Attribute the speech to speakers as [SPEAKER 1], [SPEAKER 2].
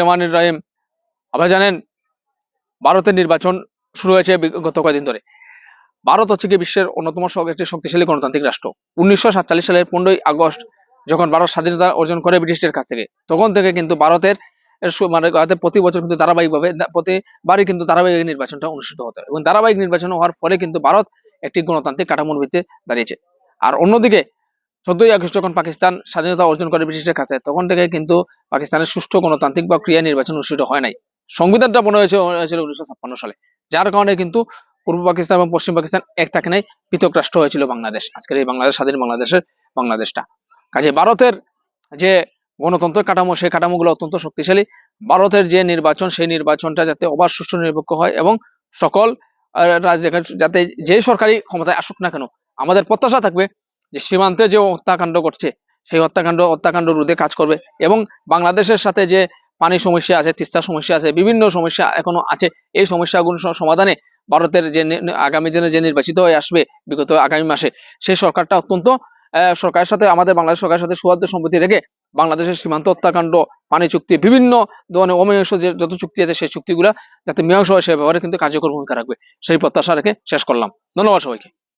[SPEAKER 1] রহমান রহিম। আপনারা জানেন, ভারতের নির্বাচন শুরু হয়েছে গত কয়েকদিন ধরে। ভারত হচ্ছে কি বিশ্বের অন্যতম একটি শক্তিশালী গণতান্ত্রিক রাষ্ট্র। উনিশশো সাতচল্লিশ সালের পনেরোই আগস্ট যখন ভারত স্বাধীনতা অর্জন করে ব্রিটিশদের কাছ থেকে, তখন থেকে কিন্তু ভারতের মানে ভারতের প্রতি বছর কিন্তু ধারাবাহিকভাবে প্রতিবারই কিন্তু ধারাবাহিক নির্বাচনটা অনুষ্ঠিত হতো এবং ধারাবাহিক নির্বাচন হওয়ার ফলে কিন্তু ভারত একটি গণতান্ত্রিক কাঠামোর ভিত্তিতে দাঁড়িয়েছে। আর অন্যদিকে চোদ্দই আগস্ট যখন পাকিস্তান স্বাধীনতা অর্জন করে ব্রিটিশদের কাছে, তখন থেকে কিন্তু পাকিস্তানের সুষ্ঠু গণতান্ত্রিক বা ক্রিয়া নির্বাচন অনুষ্ঠিত হয় নাই। সংবিধানটা মনে হয়েছে হয়েছিল উনিশশো ছাপ্পান্ন সালে। যার কারণে কিন্তু পূর্ব পাকিস্তান এবং পশ্চিম পাকিস্তান এক থাকে নাই, পৃথক রাষ্ট্র হয়েছিল বাংলাদেশ। আজকের এই বাংলাদেশ, স্বাধীন বাংলাদেশের বাংলাদেশটা। কাজে ভারতের যে গণতন্ত্রের কাঠামো, সেই কাঠামোগুলো অত্যন্ত শক্তিশালী। ভারতের যে নির্বাচন, সেই নির্বাচনটা যাতে অবাধ সুষ্ঠু নিরপেক্ষ হয় এবং সকল যাতে যে সরকারি ক্ষমতায় আসুক না কেন, আমাদের প্রত্যাশা থাকবে যে সীমান্তে যে হত্যাকাণ্ড করছে সেই হত্যাকাণ্ড হত্যাকাণ্ড রোধে কাজ করবে এবং বাংলাদেশের সাথে যে পানি সমস্যা আছে, তিস্তা সমস্যা আছে, বিভিন্ন সমস্যা এখনও আছে, এই সমস্যাগুলো সমাধানে ভারতের যে আগামী দিনে যে নির্বাচিত হয়ে আসবে, বিগত আগামী মাসে, সেই সরকারটা অত্যন্ত সরকারের সাথে, আমাদের বাংলাদেশ সরকারের সাথে সুয়াদ্য সম্পত্তি রেখে বাংলাদেশের সীমান্ত হত্যাকাণ্ড, পানি চুক্তি, বিভিন্ন ধরনের অমীমাংস যে যত চুক্তি আছে, সেই চুক্তিগুলা যাতে মীমাংস হয়, সে ব্যাপারে কিন্তু কার্যকর ভূমিকা রাখবে। সেই প্রত্যাশা রেখে শেষ করলাম। ধন্যবাদ সবাইকে।